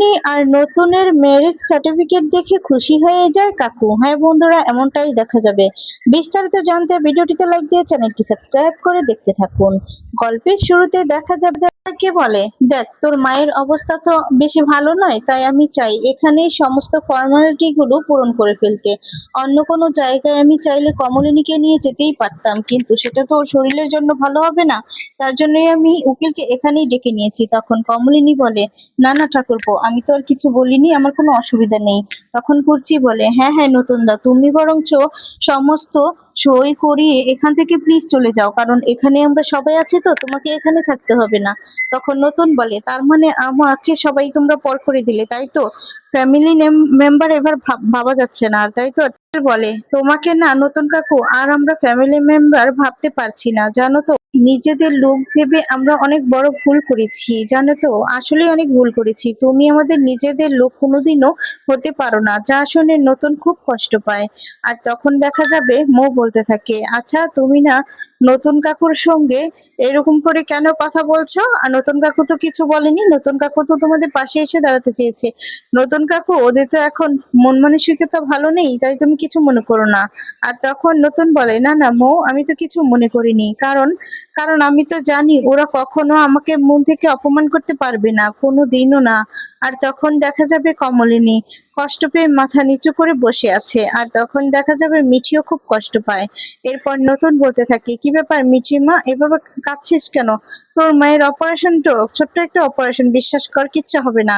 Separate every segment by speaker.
Speaker 1: কমলিনী আর নতুনের marriage certificate দেখে খুশি হয়ে যায় কাকু। হ্যাঁ বন্ধুরা, এমনটাই দেখা যাবে। বিস্তারিত জানতে ভিডিওটিতে লাইক দিয়ে চ্যানেলটি সাবস্ক্রাইব করে দেখতে থাকুন। গল্পের শুরুতে দেখা যাবে কে বলে? দেখ, তোর মায়ের অবস্থা তো বেশি ভালো নয়, তাই আমি চাই এখানেই সমস্ত ফর্মালিটি গুলো পূরণ করে ফেলতে। অন্য কোনো জায়গায় আমি চাইলে কমলিনীকে নিয়ে যেতেই পারতাম, কিন্তু সেটা তো ওর শরীরের জন্য ভালো হবে না। তার জন্যই আমি উকিলকে এখানেই ডেকে নিয়েছি। তখন কমলিনী বলে, না না, ঠাকুরপো, আমি তো আর কিছু বলিনি, আমার কোনো অসুবিধা নেই। তখন কুর্চি বলে হ্যাঁ হ্যাঁ নতুন দা তুমি বরঞ্চ সমস্ত সই করিয়ে এখান থেকে প্লিজ চলে যাও, কারণ এখানে আমরা সবাই আছি তো, তোমাকে এখানে থাকতে হবে না। তখন নতুন বলে, তার মানে আমাকে সবাই তোমরা পর করে দিলে, তাই তো? ফ্যামিলি মেম্বার এবার ভাব- যাচ্ছে না, আর তাই তো বলে। তোমাকে না, নতুন কাকু, আর আমরা ফ্যামিলি মেম্বার ভাবতে পারছি না, জানো তো? নিজেদের লোক ভেবে আমরা অনেক বড় ভুল করেছি, জানো তো? আসলে অনেক ভুল করেছি। তুমি আমাদের নিজেদের লোক কোনোদিনও হতে পারো না, যা শুনে নতুন খুব কষ্ট পায়। আর তখন দেখা যাবে, মো বলতে থাকে আচ্ছা তুমি না নতুন কাকুর সঙ্গে এরকম করে কেন কথা বলছো? আর নতুন কাকু তো কিছু বলেনি, নতুন কাকু তো তোমাদের পাশে এসে দাঁড়াতে চেয়েছে। নতুন কাকু, ওদের তো এখন মন মানসিকতা ভালো নেই, তাই তুমি কিছু মনে করো না। আর তখন নতুন বলে, না না, মৌ, আমি তো কিছু মনে করিনি। কারণ কারণ আমি তো জানি ওরা কখনো আমাকে মন থেকে অপমান করতে পারবে না কোনো দিনও না। আর তখন দেখা যাবে কমলিনী। কষ্ট পেয়ে মাথা নিচু করে বসে আছে, আর তখন দেখা যাবে মিঠিও খুব কষ্ট পায়। এরপর নতুন বলতে থাকে, কি ব্যাপার মিঠি মা, এভাবে কাঁদছিস কেন? তোর মায়ের অপারেশন তো, ছোট্ট একটা অপারেশন, বিশ্বাস কর, কিচ্ছু হবে না।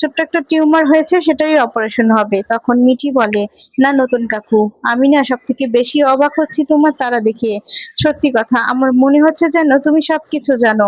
Speaker 1: ছোট্ট একটা টিউমার হয়েছে, সেটাই অপারেশন হবে। তখন মিঠি বলে, না নতুন কাকু, আমি না সব থেকে বেশি অবাক হচ্ছি তোমার তারা দেখিয়ে। সত্যি কথা, আমার মনে হচ্ছে যেন তুমি সবকিছু জানো।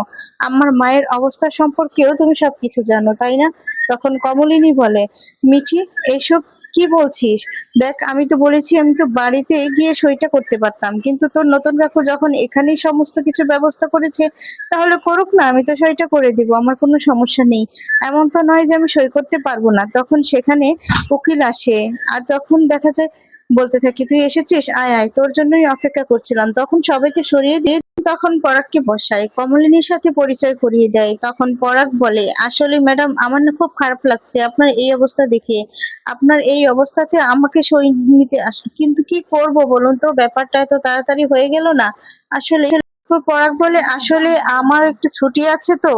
Speaker 1: আমার মায়ের অবস্থা সম্পর্কেও তুমি সবকিছু জানো, তাই না? তখন কমলিনী বলে, মিঠি, এসব কি বলছিস? দেখ, আমি তো বলেছি আমি তো বাড়িতে গিয়ে সইটা করতে পারতাম, কিন্তু তোর নতুন কাকু যখন এখানেই সমস্ত কিছু ব্যবস্থা করেছে, তাহলে করুক না, আমি তো সইটা করে দিব, আমার কোনো সমস্যা নেই। এমন তো নয় যে আমি সই করতে পারব না। তখন সেখানে উকিল আসে, আর তখন দেখা যায় বলতে থাকি, তুই এসেছিস? আয় আয়। তোর জন্যই অপেক্ষা করছিলাম। তখন সবাইকে সরিয়ে দিয়ে তখন পরাগকে বসায় কমলিনীর সাথে পরিচয় করিয়ে দেয়। তখন পরাগ বলে, আসলে ম্যাডাম, আমার না খুব খারাপ লাগছে। আপনার এই অবস্থা দেখে, আপনার এই অবস্থাতে আমাকে সই নিতে আস কিন্তু কি করব বলুন তো? ব্যাপারটা এত তাড়াতাড়ি হয়ে গেল না? আসলে পরাগ বলে, আসলে আমার একটু ছুটি আছে তো,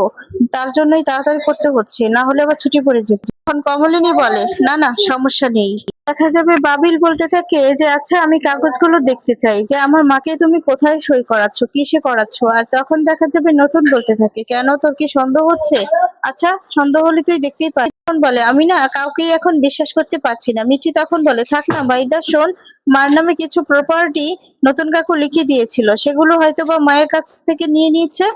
Speaker 1: তার জন্যই তাড়াতাড়ি করতে হচ্ছে। না হলে আবার ছুটি পড়ে যেত। তখন কমলিনী বলে, না না, সমস্যা নেই। দেখা যাবে বাবিল বলতে থাকে যে আচ্ছা আমি কাগজগুলো দেখতে চাই। যে, আমার মাকে তুমি কোথায় সই করাচ্ছ? কিসে করাচ্ছ? আর তখন দেখা যাবে নতুন বলতে থাকে, কেন তোর কি সন্দেহ হচ্ছে? আচ্ছা সন্দেহ হলে তুই দেখতেই তখন বলে, আমি না কাউকেই এখন বিশ্বাস করতে পারছি না। মিঠি তখন বলে, থাক না, বাইদা, শোন। মার নামে কিছু প্রপার্টি নতুন কাকু লিখে দিয়েছিল। সেগুলো হয়তো বা মায়ের কাছ থেকে নিয়ে নিচ্ছে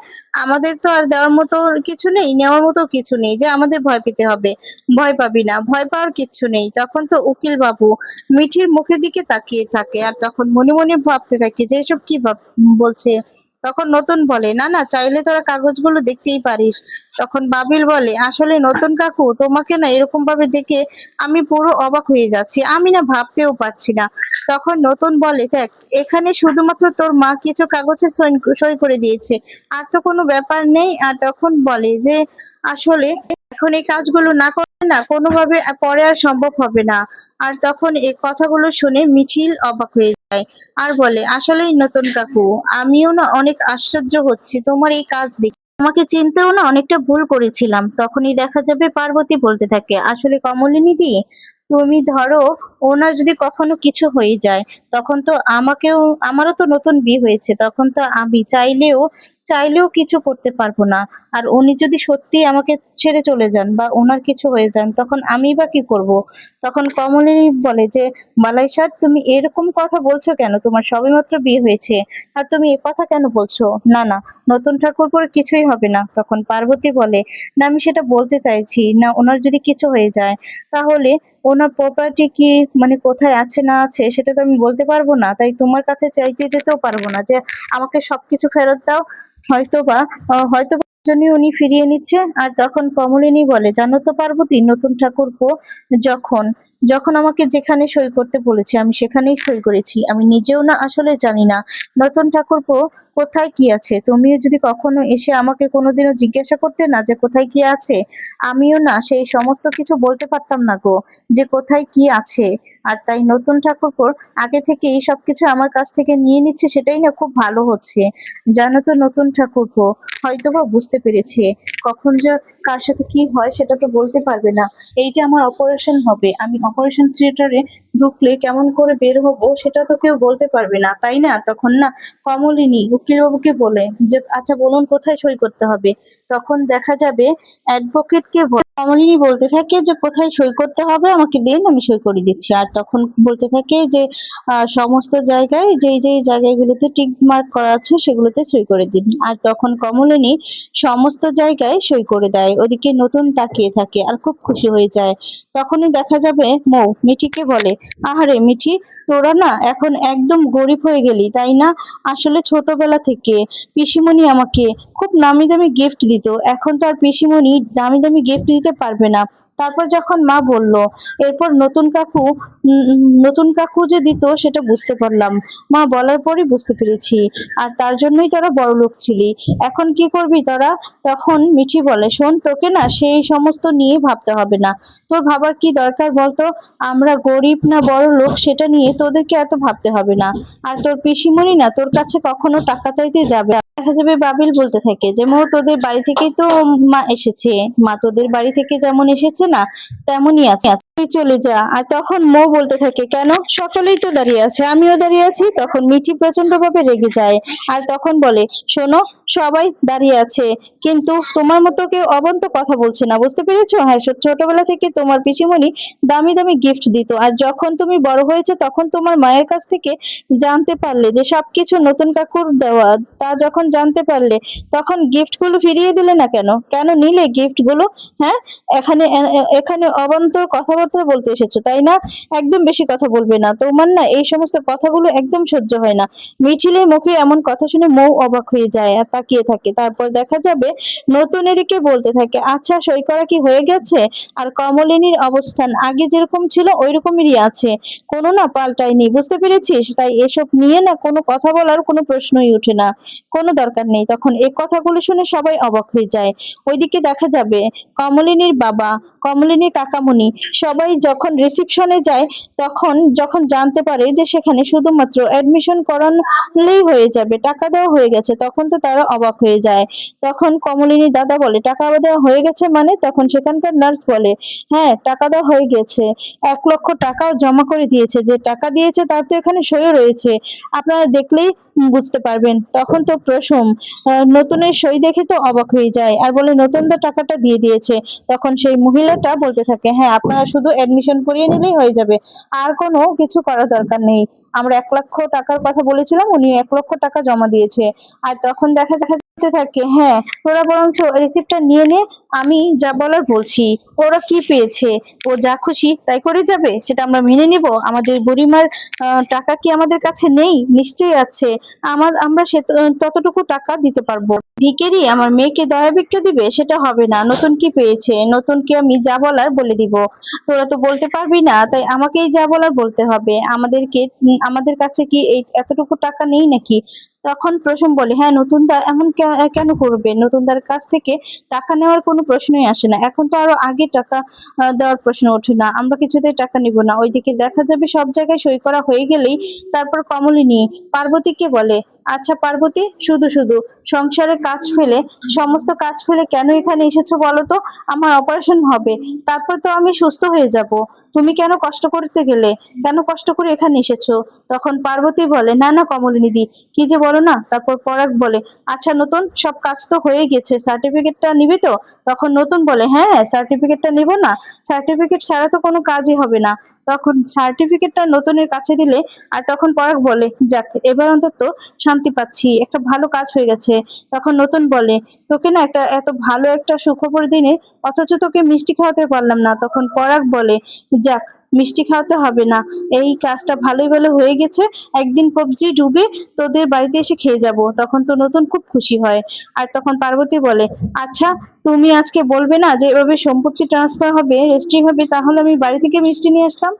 Speaker 1: আমাদের তো আর দেওয়ার মতো কিছু নেই, নেওয়ার মতো কিছু নেই। যে, আমাদের ভয় পেতে হবে। ভয় পাবি না, ভয় পাওয়ার কিছু নেই। তখন তো উকিল বাবু মিঠির মুখের দিকে তাকিয়ে থাকে আর তখন মনে মনে ভাবতে থাকে যে এসব কি বলছে? তখন নতুন বলে, না না, চাইলে তোরা কাগজগুলো দেখতেই পারিস। তখন বাবিল বলে, আসলে নতুন কাকু, তোমাকে না এরকম ভাবে দেখে আমি পুরো অবাক হয়ে যাচ্ছি। আমি না ভাবতেও পারছি না। তখন নতুন বলে, দেখ, এখানে শুধুমাত্র তোর মা কিছু কাগজে সই করে দিয়েছে, আর তো কোনো ব্যাপার নেই। আর তখন বলে যে, আসলে এখন এই কাজগুলো না করলে না কোনোভাবে পরে আর সম্ভব হবে না। আর তখন এই কথাগুলো শুনে মিছিল অবাক হয়ে যায় আর বলে, আসলেই নতুন কাকু, আমিও না অনেক আশ্চর্য হচ্ছি। তোমার এই কাজ দেখে। তোমাকে চিনতেও না অনেকটা ভুল করেছিলাম। তখনই দেখা যাবে পার্বতী বলতে থাকে, আসলে কমলিনী দি, তুমি ধরো ওনার যদি কখনো কিছু হয়ে যায়, তখন তো আমাকেও, আমারও তো নতুন বিয়ে হয়েছে, তখন তো আমি চাইলেও চাইলেও কিছু করতে পারব না। আর উনি যদি সত্যি আমাকে ছেড়ে চলে যান বা ওনার কিছু হয়ে যান, তখন আমি বা কি করব? তখন কমলিনী বলে যে, মালাই সার তুমি এরকম কথা বলছো কেন? তোমার সবেমাত্র বিয়ে হয়েছে। আর তুমি এ কথা কেন বলছো? না না, নতুন ঠাকুর পরে কিছুই হবে না। তখন পার্বতী বলে, না, আমি সেটা বলতে চাইছি। না, ওনার যদি কিছু হয়ে যায়, তাহলে ওনার প্রপার্টি কি মানে কোথায় আছে, না আছে, সেটা তো আমি বলতে পারব না। তাই তোমার কাছে চাইতে যেতেও পারব না যে, আমাকে সবকিছু ফেরত দাও। হয়তো বা আহ, হয়তো জন্য উনি ফিরিয়ে নিচ্ছে। আর তখন কমলিনী বলে জানো তো পার্বতী নতুন ঠাকুরপো যখন যখন আমাকে যেখানে সই করতে বলেছে, আমি সেখানেই সই করেছি। আমি নিজেও না, আসলে জানি না। নতুন ঠাকুরপো, কোথায় কি আছে? তুমিও যদি কখনো এসে আমাকে কোনোদিনও জিজ্ঞাসা করতে না যে কোথায় কি আছে, আমিও না, সেই সমস্ত কিছু বলতে পারতাম না গো, যে কোথায় কি আছে। আর তাই নতুন ঠাকুরপোর আগে থেকে এই সবকিছু আমার কাছ থেকে নিয়ে নিচ্ছে, সেটাই না খুব ভালো হচ্ছে। জানো তো নতুন ঠাকুরপো, হয়তোবা বুঝতে পেরেছে। কখন যে কার সাথে কি হয় সেটা তো বলতে পারবে না। এই যে আমার অপারেশন হবে, আমি অপারেশন থিয়েটারে ঢুকলে কেমন করে বের হব সেটা তো কেউ বলতে পারবে না, তাই না? তখন না কমলিনী, উকিলবাবুকে বলে যে আচ্ছা বলুন কোথায় সই করতে হবে? তখন দেখা যাবে অ্যাডভোকেটকে কমলিনী বলতে থাকে যে, কোথায় সই করতে হবে? আমাকে দিন, আমি সই করে দিচ্ছি। আর তখন বলতে থাকে যে সমস্ত জায়গায় যেই যেই জায়গাগুলোতে টিক মার্ক করা আছে, সেগুলোতে সই করে দিন। আর তখন কমলিনী সমস্ত জায়গায় সই করে দেয়। ওদিকে নতুন তাকিয়ে থাকে আর খুব খুশি হয়ে যায়। তখনই দেখা যাবে মৌ, মিঠিকে বলে, আহারে, মিঠি তোরা না এখন একদম গরিব হয়ে গেলি, তাই না? আসলে ছোটবেলা থেকে পিসিমণি আমাকে খুব নামি দামি গিফট দিত, এখন তো আর পিসিমণি দামি দামি গিফট দিতে পারবে না। তারপর যখন মা বলল, এরপর নতুন কাকু নতুন কাকু যে দিত, সেটা বুঝতে পারলাম। মা বলার পরই বুঝতে পেরেছি। আর তার জন্যই তোরা বড় লোক ছিলি। এখন কি করবি তোরা? তখন মিঠি বলে, শোন, তোকে না সেই সমস্ত নিয়ে ভাবতে হবে না। তোর ভাবার কি দরকার বলতো? আমরা গরিব না বড় লোক, সেটা নিয়ে তোদেরকে এত ভাবতে হবে না। আর তোর পিসিমণি না তোর কাছে কখনো টাকা চাইতে যাবে। দেখা যাবে বাবিল বলতে থাকে, যে, মো, তোদের বাড়ি থেকে তো মা এসেছে। মা তোদের বাড়ি থেকে যেমন এসেছে না, তেমনই আছে। তুই চলে যা। আর তখন মো বলতে থাকে, কেন? সকলেই তো দাঁড়িয়ে আছে, আমিও দাঁড়িয়ে আছি। তখন মিঠি প্রচণ্ড ভাবে রেগে যায়। আর তখন বলে, শোনো সবাই দাঁড়িয়ে আছে। কিন্তু তোমার মতো কেউ অবন্ত কথা বলছে না, বুঝতে পেরেছ? হ্যাঁ ছোটবেলা থেকে তোমার পিসিমণি দামি দামি গিফট দিত, আর যখন তুমি বড় হয়েছে তখন তোমার মায়ের কাছ থেকে জানতে পারলে যে সবকিছু নতুন কাকুর দেওয়া, তা যখন জানতে পারলে তখন গিফটগুলো ফিরিয়ে দিলে না কেন? কেন নিলে গিফটগুলো? হ্যাঁ এখানে এখানে অবান্তর কথাবার্তা বলতে এসেছ, তাই না? একদম বেশি কথা বলবে না। তোমার না এই সমস্ত কথাগুলো একদম সহ্য হয় না। মিঠিলের মুখে এমন কথা শুনে মৌ অবাক হয়ে যায়, আর তাকিয়ে থাকে। তারপর দেখা যাবে নতুন এদিকে বলতে থাকে আচ্ছা সই করা কি হয়ে গেছে? আর কমলিনীর অবস্থান আগে যেরকম ছিল ওই রকমেরই আছে। কোনো না পাল্টায়নি, বুঝতে পেরেছিস? তাই এসব নিয়ে না কোনো কথা বলার কোনো প্রশ্নই উঠে না। কোনো দরকার নেই। তখন এই কথাগুলো শুনে সবাই অবাক হয়ে যায়। ওইদিকে দেখা যাবে কমলিনীর বাবা কমলিনীর কাকামণি সবাই যখন রিসিপশনে যায়, তখন যখন জানতে পারে যে সেখানে শুধুমাত্র অ্যাডমিশন করানোলেই হয়ে যাবে, টাকা দেওয়া হয়ে গেছে, তখন তো তারা অবাক হয়ে যায়। তখন কমলিনী দাদা বলে, টাকা দেওয়া হয়ে গেছে মানে? তখন সেখানকার নার্স বলে হ্যাঁ টাকা দেওয়া হয়ে গেছে। এক লক্ষ টাকাও জমা করে দিয়েছে, যে টাকা দিয়েছে তার তো এখানে সইও রয়েছে। আপনারা দেখলেই বুঝতে পারবেন। তখন তো প্রসম নতুনের সই দেখে তো অবাক হয়ে যায়। আর বলে, নতুন তো টাকাটা দিয়ে দিয়েছে। তখন সেই মহিলাটা বলতে থাকে হ্যাঁ আপনারা শুধু অ্যাডমিশন করিয়ে নিলেই হয়ে যাবে। আর কোনো কিছু করার দরকার নেই। আমরা এক লক্ষ টাকার কথা বলেছিলাম, উনি এক লক্ষ টাকা জমা দিয়েছে। আর তখন দেখা যেতে থাকে হ্যাঁ ওরা বরঞ্চ রিসিপ্টটা নিয়ে নে, আমি যা বলার বলছি। ওরা কি পেয়েছে? ও যা খুশি তাই করে যাবে? সেটা আমরা মেনে নিব। আমাদের বুড়িমার টাকা কি আমাদের কাছে নেই? নিশ্চয়ই আছে। আমার, আমরা সে ততটুকু টাকা দিতে পারব। ভিকেরি, আমার মেয়েকে দয়া ভিক্ষা দিবে? সেটা হবে না। নতুন কি পেয়েছে? নতুন কি আমি যা বলার বলে দিব? তোরা তো বলতে পারবি না, তাই আমাকেই যা বলার বলতে হবে। আমাদেরকে আমাদের কাছে কি এই এতটুকু টাকা নেই নাকি? তখন প্রসম বলে হ্যাঁ নতুন দা এমন কেন করবে? নতুনদার কাছ থেকে টাকা নেওয়ার কোনো প্রশ্নই আসে না। এখন তো আরও আগে টাকা দেওয়ার প্রশ্ন ওঠে না। আমরা কিছুতেই টাকা নিব না। ওইদিকে দেখা যাবে সব জায়গায় সই করা হয়ে গেলেই তারপর কমলিনী পার্বতীকে বলে আচ্ছা পার্বতী, শুধু শুধু সংসারে কাজ ফেলে, সমস্ত কাজ ফেলে কেন এখানে এসেছ বলো তো? আমার অপারেশন হবে। তারপর তো আমি সুস্থ হয়ে যাব। তুমি কেন কষ্ট করতে গেলে? কেন কষ্ট করে এখানে এসেছ? তখন পার্বতী বলে, না না কমলিনী দি, কি যে বলো না? তারপর পরাগ বলে আচ্ছা নতুন, সব কাজ তো হয়ে গেছে সার্টিফিকেটটা নিবে তো? তখন নতুন বলে হ্যাঁ সার্টিফিকেটটা নিব না সার্টিফিকেট ছাড়া তো কোনো কাজই হবে না। তখন সার্টিফিকেটটা নতুনের কাছে দিলে, আর তখন পরাগ বলে, যাক, এবার অন্তত শান্তি পাচ্ছি, একটা ভালো কাজ হয়ে গেছে। তখন নতুন বলে, তোকে না একটা, এত ভালো একটা সুখবর দিনে, অথচ তোকে মিষ্টি খাওয়াতে পারলাম না। তখন পরাগ বলে, যাক মিষ্টি খাওয়াতে হবে না। এই কাজটা ভালোই ভালো হয়ে গেছে। একদিন কবজি ডুবে তোদের বাড়িতে এসে খেয়ে যাব। তখন তো নতুন খুব খুশি হয়। আর তখন পার্বতী বলে আচ্ছা তুমি আজকে বলবে না যে এভাবে সম্পত্তি ট্রান্সফার হবে রেজিস্ট্রি হবে, তাহলে আমি বাড়ি থেকে মিষ্টি নিয়ে আসতাম?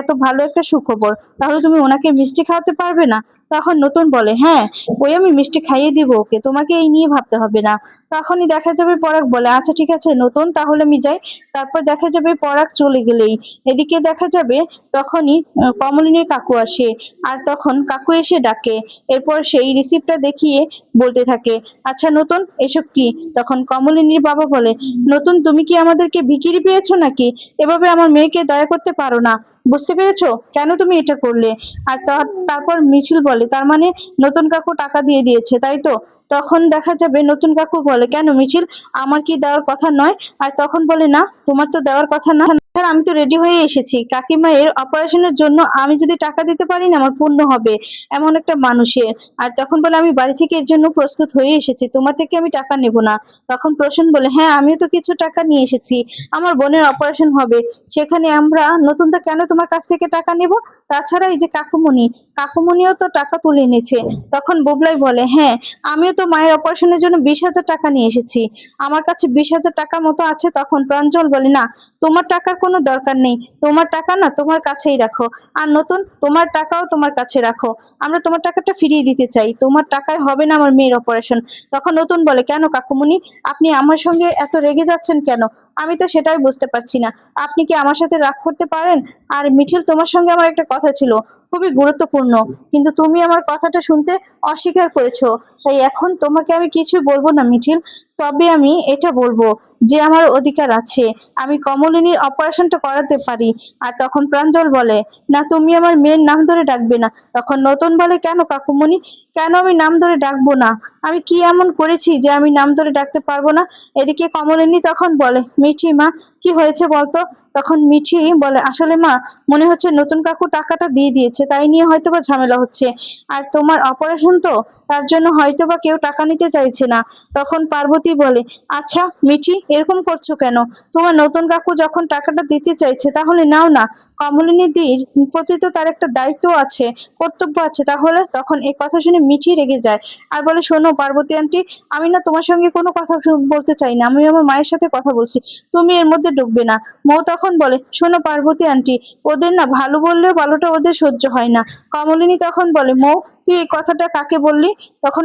Speaker 1: এত ভালো একটা সুখবর। তাহলে তুমি ওনাকে মিষ্টি খাওয়াতে পারবে না? তখন নতুন বলে হ্যাঁ ওই আমি মিষ্টি খাইয়ে দিব ওকে, তোমাকে এই নিয়ে ভাবতে হবে না। তখনই দেখা যাবে পরাগ বলে আচ্ছা ঠিক আছে, নতুন, তাহলে আমি যাই। তারপর দেখা যাবে পরাগ চলে গেলেই। এদিকে দেখা যাবে তখনই কমলিনীর কাকু আসে, আর তখন কাকু এসে ডাকে। এরপর সেই রিসিপ্টটা দেখিয়ে বলতে থাকে আচ্ছা নতুন, এসব কি? তখন কমলিনীর বাবা বলে, নতুন, তুমি কি আমাদেরকে ভিকিরি পেয়েছ নাকি? এভাবে আমার মেয়েকে দয়া করতে পারো না। বুঝতে পেরেছ? কেন তুমি এটা করলে? আর তার- তারপর মিছিল বলে, তার মানে নতুন কাকু টাকা দিয়ে দিয়েছে, তাই তো? তখন দেখা যাবে নতুন কাকু বলে, কেন মিছিল? আমার কি দেওয়ার কথা নয়? আর তখন বলে, না, তোমার তো দেওয়ার কথা না। স্যার আমি তো রেডি হয়ে এসেছি। কাকিমায়ের অপারেশনের জন্য আমি যদি টাকা দিতে পারি না, আমার পূর্ণ হবে, এমন একটা মানুষের। আর তখন বলে, আমি বাড়ি থেকে এর জন্য প্রস্তুত হয়ে এসেছি, তোমার থেকে আমি টাকা নেব না। তখন প্রসন্ন বলে হ্যাঁ আমিও তো কিছু টাকা নিয়ে এসেছি, আমার বোনের অপারেশন হবে, সেখানে আমরা নতুন তো কেন তোমার কাছ থেকে টাকা নেব? তাছাড়া এই যে কাকুমণি, কাকুমণিও তো টাকা তুলে এনেছে। তখন বুবলাই বলে হ্যাঁ আমিও তো মায়ের অপারেশনের জন্য বিশ হাজার টাকা নিয়ে এসেছি। আমার কাছে বিশ হাজার টাকার মতো আছে, তখন প্রাঞ্জল বলে, না, তোমার টাকার কোনো দরকার নেই। তোমার টাকা না তোমার কাছেই রাখো। আর নতুন, তোমার টাকাও তোমার কাছে রাখো। আমরা তোমার টাকাটা ফিরিয়ে দিতে চাই। তোমার টাকায় হবে না আমার মেয়ের অপারেশন তখন নতুন বলে, কেন কাকুমণি? আপনি আমার সঙ্গে এত রেগে যাচ্ছেন কেন? আমি তো সেটাই বুঝতে পারছি না। আপনি কি আমার সাথে রাগ করতে পারেন? আর মিঠিল তোমার সঙ্গে আমার একটা কথা ছিল। খুবই গুরুত্বপূর্ণ। কিন্তু তুমি আমার কথাটা শুনতে অস্বীকার করেছ। তাই এখন তোমাকে আমি কিছু বলব না, মিঠিল। তবে আমি এটা বলব যে আমার অধিকার আছে, আমি কমলিনীর অপারেশনটা করাতে পারি। আর তখন প্রাঞ্জল বলে, না, তুমি আমার মেয়ের নাম ধরে ডাকবে না। তখন নতুন বলে, কেন কাকুমণি? কেন আমি নাম ধরে ডাকবো না? আমি কি এমন করেছি যে আমি নাম ধরে ডাকতে পারব না? এদিকে কমলিনী তখন বলে, মিঠি মা, কি হয়েছে বলতো? তখন মিঠি বলে, আসলে মা, মনে হচ্ছে নতুন কাকু টাকাটা দিয়ে দিয়েছে, তাই নিয়ে হয়তো বা ঝামেলা হচ্ছে। আর তোমার অপারেশন তো, তার জন্য হয়তো বা কেউ টাকা নিতে চাইছে না। তখন পার্বতী বলে আচ্ছা মিঠি এরকম করছ কেন? তোমার নতুন কাকু যখন টাকাটা দিতে চাইছে, তাহলে নাও না। কমলিনী দির প্রতি তো তার একটা দায়িত্ব আছে, কর্তব্য আছে। তাহলে তখন এই কথা শুনে মিঠি রেগে যায়। আর বলে, শোনো পার্বতী আন্টি, আমি না তোমার সঙ্গে কোনো কথা বলতে চাই না। আমি আমার মায়ের সাথে কথা বলছি। তুমি এর মধ্যে ঢুকবে না। মৌ তখন বলে, শোনো পার্বতী আন্টি, ওদের না ভালো বললেও ভালোটা ওদের সহ্য হয় না। কমলিনী তখন বলে, মৌ তুই এই কথাটা কাকে বললি? তখন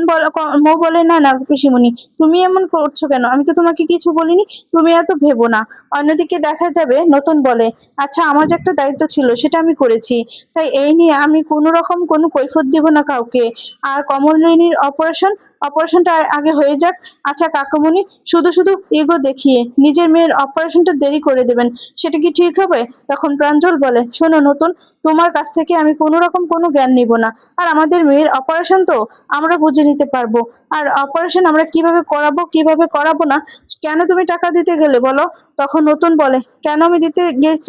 Speaker 1: মৌ বলে, না না, পিসিমণি, তুমি এমন করছ কেন? আমি তো তোমাকে কিছু বলিনি, তুমি এত ভেবো না। অন্যদিকে দেখা যাবে, নতুন বলে আচ্ছা আমার যে একটা দায়িত্ব ছিল, সেটা আমি করেছি। তাই এই নিয়ে আমি কোনো রকম কোনো কৈফত দিব না কাউকে। আর কমলিনীর অপারেশন অপারেশনটা আগে হয়ে যাক। আচ্ছা কাকুমণি, শুধু শুধু ইগো দেখিয়ে নিজের মেয়ের অপারেশনটা দেরি করে দেবেন। সেটা কি ঠিক হবে? তখন প্রাঞ্জল বলে, শোনো নতুন, তোমার কাছ থেকে আমি কোনো রকম কোনো জ্ঞান নিব না। আর আমাদের মেয়ের অপারেশন তো আমরা বুঝে নিতে পারব। আর অপারেশন আমরা কীভাবে করাবো কীভাবে করাবো না, কেন তুমি টাকা দিতে গেলে বলো? তখন নতুন বলে, কেন আমি দিতে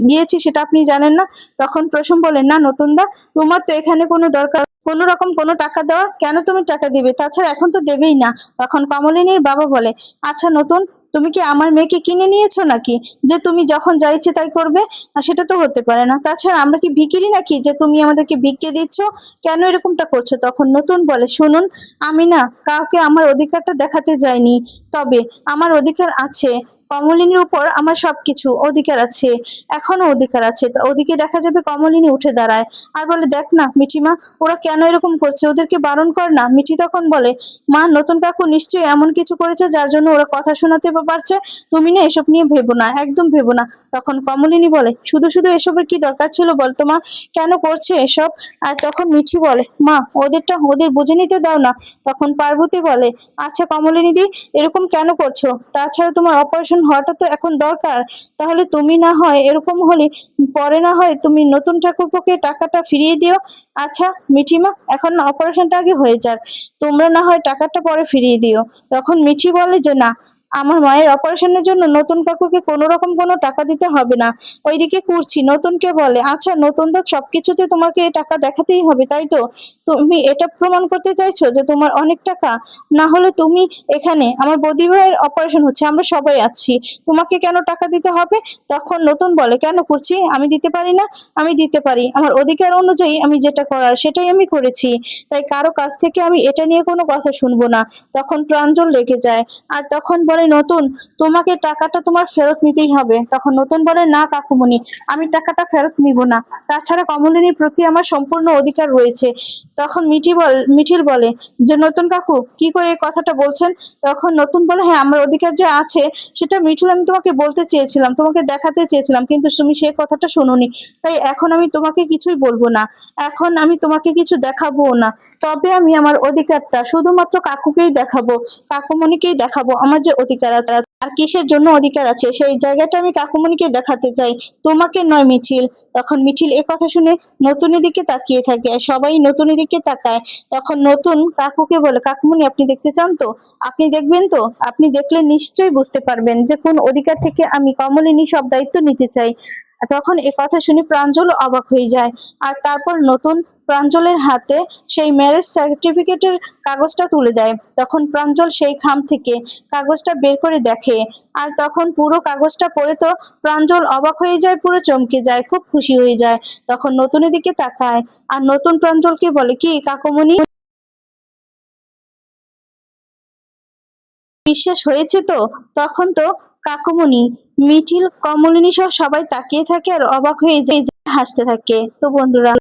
Speaker 1: গিয়েছি সেটা আপনি জানেন না? তখন প্রসম বলে, না নতুন দা, তোমার তো এখানে কোনো দরকার কোনো রকম কোনো টাকা দেওয়া কেন তুমি টাকা দিবে? তাছাড়া এখন তো দেবেই না। তখন কমলিনীর বাবা বলে আচ্ছা নতুন, তুমি কি আমার মেয়েকে কিনে নিয়েছো নাকি? যে তুমি যখন যা ইচ্ছে তাই করবে সেটা তো হতে পারে না। তাছাড়া আমরা কি ভিকিরি নাকি? যে তুমি আমাদেরকে ভিক্ষে দিচ্ছ? কেন এরকমটা করছ? তখন নতুন বলে, শুনুন, আমি না কাউকে আমার অধিকারটা দেখাতে যাইনি। তবে আমার অধিকার আছে। কমলিনীর উপর আমার সবকিছু অধিকার আছে এখনও অধিকার আছে। ওদিকে দেখা যাবে কমলিনী উঠে দাঁড়ায়। আর বলে, দেখ না, মিঠিমা, ওরা কেন এরকম করছে? ওদেরকে বারণ কর না। মিঠি তখন বলে, মা, নতুন কাকু নিশ্চয়ই এমন কিছু করেছে যার জন্য ওরা কথা শোনাতে পারছে? তুমি না এসব নিয়ে ভেবো না, একদম ভেবো না। তখন কমলিনী বলে, শুধু শুধু এসবের কি দরকার ছিল বলতো মা? কেন করছে এসব? আর তখন মিঠি বলে, মা, ওদেরটা, ওদের বুঝে নিতে দাও না। তখন পার্বতী বলে আচ্ছা কমলিনী দি, এরকম কেন করছ? তাছাড়া তোমার অপারেশন হওয়াটা তো এখন দরকার, তাহলে তুমি না হয় এরকম হলে পরে না হয় তুমি নতুন ঠাকুরপোকে টাকাটা ফিরিয়ে দিও। আচ্ছা মিঠিমা, এখন অপারেশনটা আগে হয়ে যাক। তোমরা না হয় টাকাটা পরে ফিরিয়ে দিও। তখন মিঠি বলে যে, না, আমার মায়ের অপারেশনের জন্য নতুন কাকুকে কোনো রকম কোনো টাকা দিতে হবে না। ওইদিকে করছি। নতুনকে বলে আচ্ছা নতুন তো সবকিছুতে তোমাকে টাকা দেখাতেই হবে, তাই তো? তুমি এটা প্রমাণ করতে চাইছো যে তোমার অনেক টাকা, না হলে তুমি এখানে আমার বৌদি ভাইয়ের অপারেশন হচ্ছে, আমরা সবাই আছি। তোমাকে কেন টাকা দিতে হবে? তখন নতুন বলে, কেন করছি? আমি দিতে পারি না, আমি দিতে পারি। আমার অধিকার অনুযায়ী আমি যেটা করার, সেটাই আমি করেছি। তাই কারও কাছ থেকে আমি এটা নিয়ে কোনো কথা শুনব না। তখন প্রাঞ্জল রেগে যায়। আর তখন বলে, নতুন, তোমাকে টাকাটা তোমার ফেরত নিতেই হবে। তখন নতুন বলে, না, কাকুমণি, আমি টাকাটা ফেরত নিব না। তাছাড়া কমলিনীর প্রতি আমার সম্পূর্ণ অধিকার রয়েছে। তখন মিঠি বল, মিঠিল বলে, যে নতুন কাকু, কি করে কথাটা বলছেন? তখন নতুন বলে হ্যাঁ আমার অধিকার যে আছে, সেটা মিঠিল, আমি তোমাকে বলতে চেয়েছিলাম, তোমাকে দেখাতে চেয়েছিলাম, কিন্তু তুমি সেই কথাটা শোনোনি। তাই এখন আমি তোমাকে কিছুই বলব না। এখন আমি তোমাকে কিছু দেখাবো না। তবে আমি আমার অধিকারটা শুধুমাত্র কাকুকেই দেখাবো, কাকুমণিকেই দেখাবো, আমার যে অধিকার আছে, আর কিসের জন্য অধিকার আছে, সেই জায়গাটা আমি কাকুমণিকে দেখাতে চাই, তোমাকে নয় মিঠিল। তখন মিঠিল এ কথা শুনে নতুনের দিকে তাকিয়ে থাকে সবাই নতুনের দিকে তাকায়। তখন নতুন কাকুকে বলে কাকুমনি আপনি দেখতে চান তো? আপনি দেখবেন তো? আপনি দেখলে নিশ্চয়ই বুঝতে পারবেন যে কোন অধিকার থেকে আমি কমলিনী সব দায়িত্ব নিতে চাই। তখন এ কথা শুনে প্রাঞ্জল অবাক হয়ে যায়। আর তারপর নতুন প্রাঞ্জলের হাতে সেই ম্যারেজ সার্টিফিকেটের কাগজটা তুলে দেয়। তখন প্রাঞ্জল সেই খাম থেকে কাগজটা বের করে দেখে। আর তখন পুরো কাগজটা পড়ে তো প্রাঞ্জল অবাক হয়ে যায়, পুরো চমকে যায়, খুব খুশি হয়ে যায়। তখন নতুনের দিকে তাকায়। আর নতুন প্রাঞ্জলকে বলে, কি কাকুমণি? বিশ্বাস হয়েছে তো? তখন তো কাকুমনি মিঠিল কমলিনী সহ সবাই তাকিয়ে থাকে আর অবাক হয়ে যায় হাসতে থাকে। তো বন্ধুরা